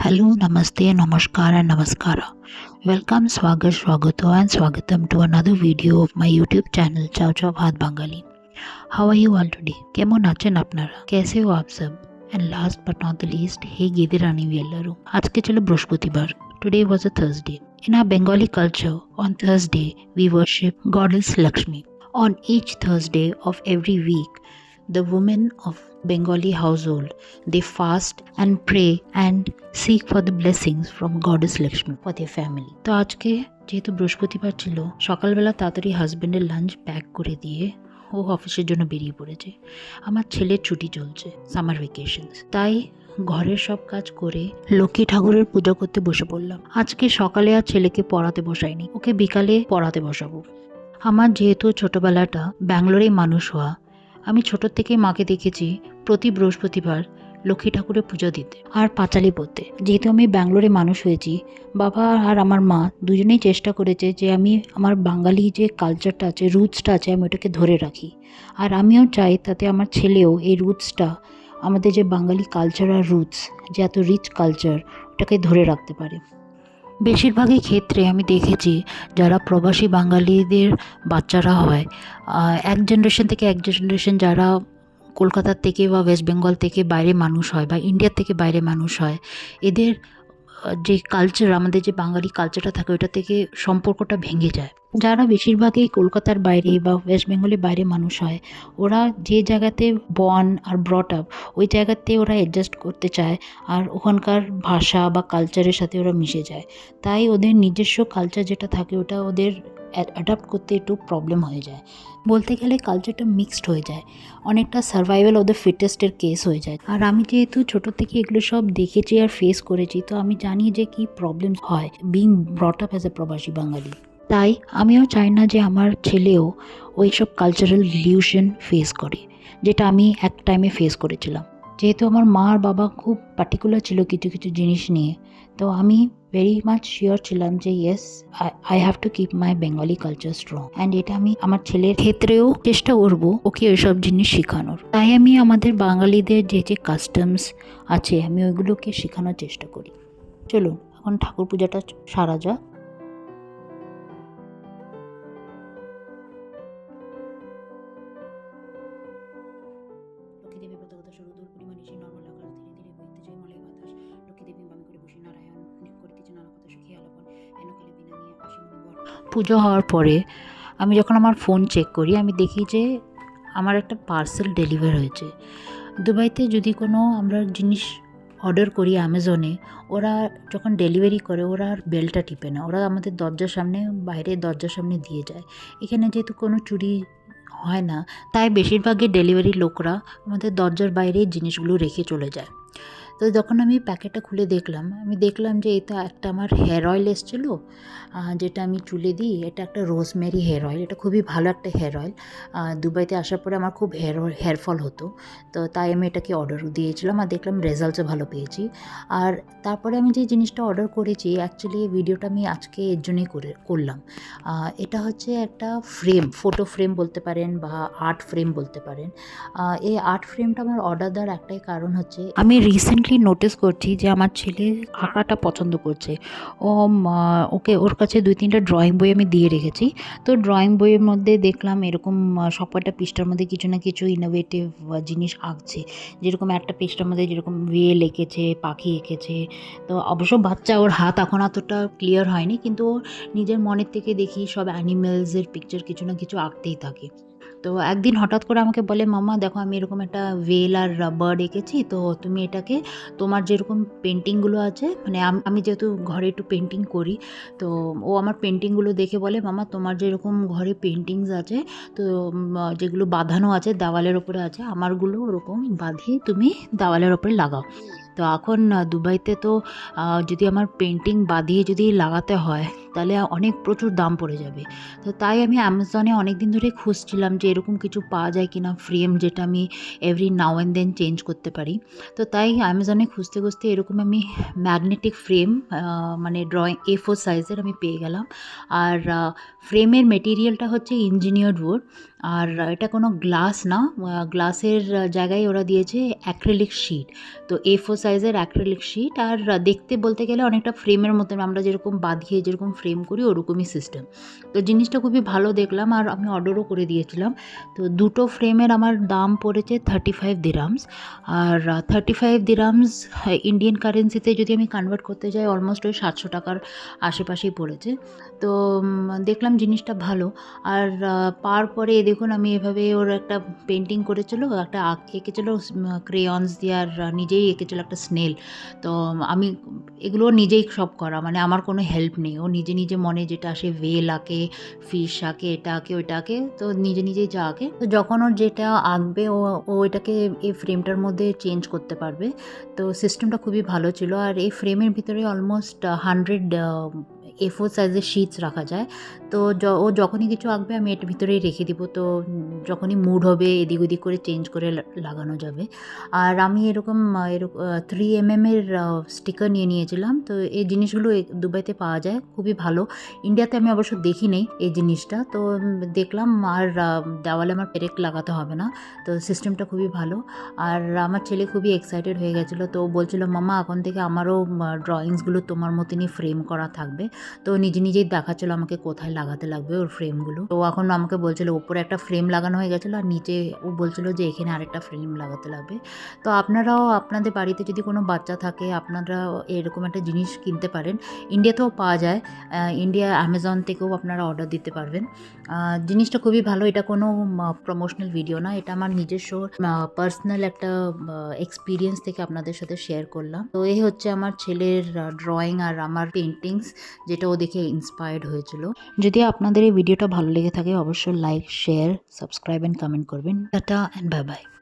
Hello, Namaste, Namaskara, Namaskara. Welcome, Swagat, Swagato and Swagatam to another video of my YouTube channel Chow Chow Bhat Bangali. How are you all today? Kemo আছেন apnara? कैसे हो आप सब and last but not the least, hey Givi Rani Vellaru. আজকে ছিল বৃহস্পতিবার Today was a Thursday. In our Bengali culture, on Thursday, we worship goddess Lakshmi. On each Thursday of every week, the women of bengali household, they fast and pray and seek for the blessings from goddess lakshmi for their family. তো আজকে যেহেতু বৃহস্পতিবার ছিল, সকালবেলা তাড়াতাড়ি হাজবেন্ডের lunch pack করে দিয়ে ও অফিসের জন্য বেরিয়ে পড়েছে। আমার ছেলের ছুটি চলছে সামার ভেকেশন তাই ঘরের সব কাজ করে লক্ষ্মী ঠাকুরের পুজো করতে বসে পড়লাম। আজকে সকালে আর ছেলেকে পড়াতে বসাইনি, ওকে বিকালে পড়াতে বসাবো। আমার যেহেতু ছোটবেলাটা ব্যাঙ্গালোরেই মানুষ হওয়া আমি ছোট থেকে মাকে দেখেছি প্রতি বৃহস্পতিবার লক্ষ্মী ঠাকুরের পুজো দিতে আর পাঁচালি পড়তে। যেহেতু আমি ব্যাঙ্গালোরে মানুষ হয়েছি, বাবা আর আমার মা দুজনেই চেষ্টা করেছে যে আমি আমার বাঙালি যে কালচারটা আছে রুটসটা আছে, আমি ওটাকে ধরে রাখি। আর আমিও চাই তাতে আমার ছেলেও এই রুটসটা আমাদের যে বাঙালি কালচার আর রুটস যে এত রিচ কালচার ওটাকে ধরে রাখতে পারে। বেশিরভাগই ক্ষেত্রে আমি দেখেছি যারা প্রবাসী বাঙালিদের বাচ্চারা হয় এক জেনারেশন থেকে এক জেনারেশন যারা কলকাতার থেকে বা ওয়েস্ট বেঙ্গল থেকে বাইরে মানুষ হয় বা ইন্ডিয়ার থেকে বাইরে মানুষ হয়, এদের যে কালচার আমাদের যে বাঙালি কালচারটা থাকে, ওইটা থেকে সম্পর্কটা ভেঙে যায়। যারা বেশিরভাগই কলকাতার বাইরে বা ওয়েস্ট বেঙ্গলের বাইরে মানুষ হয়, ওরা যে জায়গাতে বন আর ব্রট আপ ওই জায়গাতে ওরা অ্যাডজাস্ট করতে চায় আর ওখানকার ভাষা বা কালচারের সাথে ওরা মিশে যায়। তাই ওদের নিজস্ব কালচার যেটা থাকে, ওটা ওদের অ্যাডাপ্ট করতে একটু প্রবলেম হয়ে যায়। বলতে গেলে কালচারটা মিক্সড হয়ে যায়। অনেকটা সার্ভাইভাল অফ দ্য ফিটেস্টের কেস হয়ে যায়। আর আমি যেহেতু ছোটো থেকে এগুলো সব দেখেছি আর ফেস করেছি, তো আমি জানি যে কি প্রবলেম হয় being brought up as a প্রবাসী বাঙালি। তাই আমিও চাই না যে আমার ছেলেও ওই সব কালচারাল রিলিউশন ফেস করে, যেটা আমি এক টাইমে ফেস করেছিলাম। যেহেতু আমার মা আর বাবা খুব পার্টিকুলার ছিল কিছু কিছু জিনিস নিয়ে, তো আমি ভেরি মাচ শিওর ছিলাম যে yes I have to keep my Bengali culture strong and এটা আমি আমার ছেলের ক্ষেত্রেও চেষ্টা করব ওকে ওইসব জিনিস শেখানোর। তাই আমি আমাদের বাঙালিদের যে যে কাস্টমস আছে, আমি ওইগুলোকে শেখানোর চেষ্টা করি। চলুন, এখন ঠাকুর পূজাটা সারা যাক। নিশি নর্মল আকাশ, ধীরে ধীরে বইতে যায় মলয় বাতাস। লক্ষ্মীদেবী বামি করে বসে নারায়ণ করিতেছে নানা কথা সুখী আলাপন। এনকালে বিনা নিয়ে আসি পুজো হওয়ার পরে আমি যখন আমার ফোন চেক করি, আমি দেখি যে আমার একটা পার্সেল ডেলিভার হয়েছে। দুবাইতে যদি কোনো আমরা জিনিস অর্ডার করি অ্যামাজনে ওরা যখন ডেলিভারি করে, ওরা আর বেলটা টিপে না। ওরা আমাদের দরজার সামনে বাইরে দরজার সামনে দিয়ে যায়। এখানে যেহেতু কোনো চুরি হয় না। তাই বেশিরভাগই ডেলিভারি লোকরা আমাদের দরজার বাইরেই জিনিসগুলো রেখে চলে যায়। তো যখন আমি প্যাকেটটা খুলে দেখলাম, আমি দেখলাম যে এটা একটা আমার হেয়ার অয়েল এসেছিল যেটা আমি চুলে দিই, এটা একটা রোজমেরি হেয়ার অয়েল, এটা খুবই ভালো একটা হেয়ার অয়েল। দুবাইতে আসার পরে আমার খুব হেয়ার হেয়ার ফল হতো, তো তাই আমি এটাকে অর্ডার দিয়েছিলাম আর দেখলাম রেজাল্টসও ভালো পেয়েছি। আর তারপরে আমি যে জিনিসটা অর্ডার করেছি, অ্যাকচুয়ালি ভিডিওটা আমি আজকে এর জন্যই করে, করলাম। এটা হচ্ছে একটা ফ্রেম, ফটো ফ্রেম বলতে পারেন বা আর্ট ফ্রেম বলতে পারেন। এই আর্ট ফ্রেমটা আমার অর্ডার দেওয়ার একটাই কারণ হচ্ছে আমি রিসেন্টলি নোটিস করছি যে আমার ছেলে আঁকাটা পছন্দ করছে। ও ওকে ওর কাছে দুই তিনটা ড্রয়িং বই আমি দিয়ে রেখেছি। তো ড্রয়িং বইয়ের মধ্যে দেখলাম এরকম সবকটা পৃষ্ঠার মধ্যে কিছু না কিছু ইনোভেটিভ জিনিস আঁকছে। যেরকম একটা পৃষ্ঠার মধ্যে যেরকম ওয়েল এঁকেছে পাখি এঁকেছে। তো অবশ্য বাচ্চা ওর হাত এখন অতটা ক্লিয়ার হয়নি, কিন্তু নিজের মনের থেকে দেখি সব অ্যানিমেলসের পিকচার কিছু না কিছু আঁকতেই থাকে। তো একদিন হঠাৎ করে আমাকে বলে মামা দেখো আমি এরকম একটা ওয়েল আর বার্ড এঁকেছি, তো তুমি এটাকে, তোমার যেরকম পেন্টিংগুলো আছে মানে আমি যেহেতু ঘরে একটু পেন্টিং করি, তো ও আমার পেন্টিংগুলো দেখে বলে মামা তোমার যেরকম ঘরে পেন্টিংস আছে, তো যেগুলো বাঁধানো আছে, দেওয়ালের ওপরে আছে, আমারগুলো ওরকম বাঁধিয়ে তুমি দেওয়ালের ওপরে লাগাও। তো এখন দুবাইতে তো যদি আমার পেন্টিং বাঁধিয়ে যদি লাগাতে হয় তাহলে অনেক প্রচুর দাম পড়ে যাবে। তো তাই আমি অ্যামাজনে অনেক দিন ধরে খুঁজছিলাম যে এরকম কিছু পাওয়া যায় কিনা ফ্রেম যেটা আমি every now and then change করতে পারি। তো তাই অ্যামাজনে খুঁজতে খুঁজতে এরকম আমি ম্যাগনেটিক ফ্রেম মানে ড্রয়িং এ ফোর সাইজের আমি পেয়ে গেলাম। আর ফ্রেমের মেটেরিয়ালটা হচ্ছে ইঞ্জিনিয়ার্ড উড আর, এটা কোনো গ্লাস না গ্লাসের জায়গায় ওরা দিয়েছে অ্যাক্রিলিক শিট তো এ ফোর সাইজের অ্যাক্রিলিক শিট আর দেখতে বলতে গেলে অনেকটা ফ্রেমের মতন আমরা যেরকম বাঁধিয়ে, যেরকম ফ্রেম করি, ওরকমই সিস্টেম তো জিনিসটা খুবই ভালো দেখলাম আর আমি অর্ডারও করে দিয়েছিলাম। তো দুটো ফ্রেমের আমার দাম পড়েছে থার্টি ফাইভ দিরামস আর থার্টি ফাইভ দিরামস ইন্ডিয়ান কারেন্সিতে যদি আমি কনভার্ট করতে যাই অলমোস্ট ওই সাতশো টাকার আশেপাশেই পড়েছে। তো দেখলাম জিনিসটা ভালো। আর পার পরে দেখুন আমি এভাবে ওর একটা পেন্টিং করেছিল, একটা এঁকেছিল ক্রেয়ন্স দিয়ে আর নিজেই এঁকেছিল একটা স্নেল তো আমি এগুলো নিজেই সব করা মানে আমার কোনো হেল্প নেই। ও নিজে নিজে নিজে মনে যেটা আসে ভেল আঁকে ফিশ আঁকে, এটা আঁকে, ওইটা আঁকে, তো নিজে নিজেই যা আঁকে। তো যখন ওর যেটা আঁকবে, ও ও এটাকে এই ফ্রেমটার মধ্যে চেঞ্জ করতে পারবে। তো সিস্টেমটা খুবই ভালো ছিল। আর এই ফ্রেমের ভিতরে অলমোস্ট হান্ড্রেড এ ফোর সাইজের শিটস রাখা যায়। তো ও যখনই কিছু আঁকবে আমি এর ভিতরেই রেখে দিব। তো যখনই মুড হবে এদিক ওদিক করে চেঞ্জ করে লাগানো যাবে। আর আমি এরকম এরকম থ্রি এম এর স্টিকার নিয়ে নিয়েছিলাম। তো এই জিনিসগুলো দুবাইতে পাওয়া যায়। খুবই ভালো। ইন্ডিয়াতে আমি অবশ্য দেখি নেই এই জিনিসটা। তো দেখলাম আর দেওয়ালে আমার পেরেক লাগাতে হবে না। তো সিস্টেমটা খুবই ভালো। আর আমার ছেলে খুবই এক্সাইটেড হয়ে গেছিল। তো বলছিল, মামা, এখন থেকে আমারও ড্রয়িংসগুলো তোমার মতনই ফ্রেম করা থাকবে। তো নিজে নিজেই দেখাচ্ছিল আমাকে কোথায় লাগাতে লাগবে ওর ফ্রেমগুলো। তো এখন আমাকে বলছিল, ওপরে একটা ফ্রেম লাগানো হয়ে গেছিল আর নিচে ও বলছিল যে এখানে আরেকটা ফ্রেম লাগাতে লাগবে। তো আপনারাও আপনাদের বাড়িতে যদি কোনো বাচ্চা থাকে, আপনারা এরকম একটা জিনিস কিনতে পারেন। ইন্ডিয়াতেও পাওয়া যায়। ইন্ডিয়া অ্যামাজন থেকেও আপনারা অর্ডার দিতে পারবেন। জিনিসটা খুবই ভালো। এটা কোনো প্রমোশনাল ভিডিও না। এটা আমার নিজস্ব পার্সোনাল একটা এক্সপিরিয়েন্স থেকে আপনাদের সাথে শেয়ার করলাম। তো এই হচ্ছে আমার ছেলের ড্রয়িং আর আমার পেন্টিংস যেটা ও দেখে ইন্সপায়ার্ড হয়েছিল। যদি আপনাদের এই ভিডিওটা ভালো লেগে থাকে, অবশ্যই like share subscribe and comment করবেন। Tata and bye bye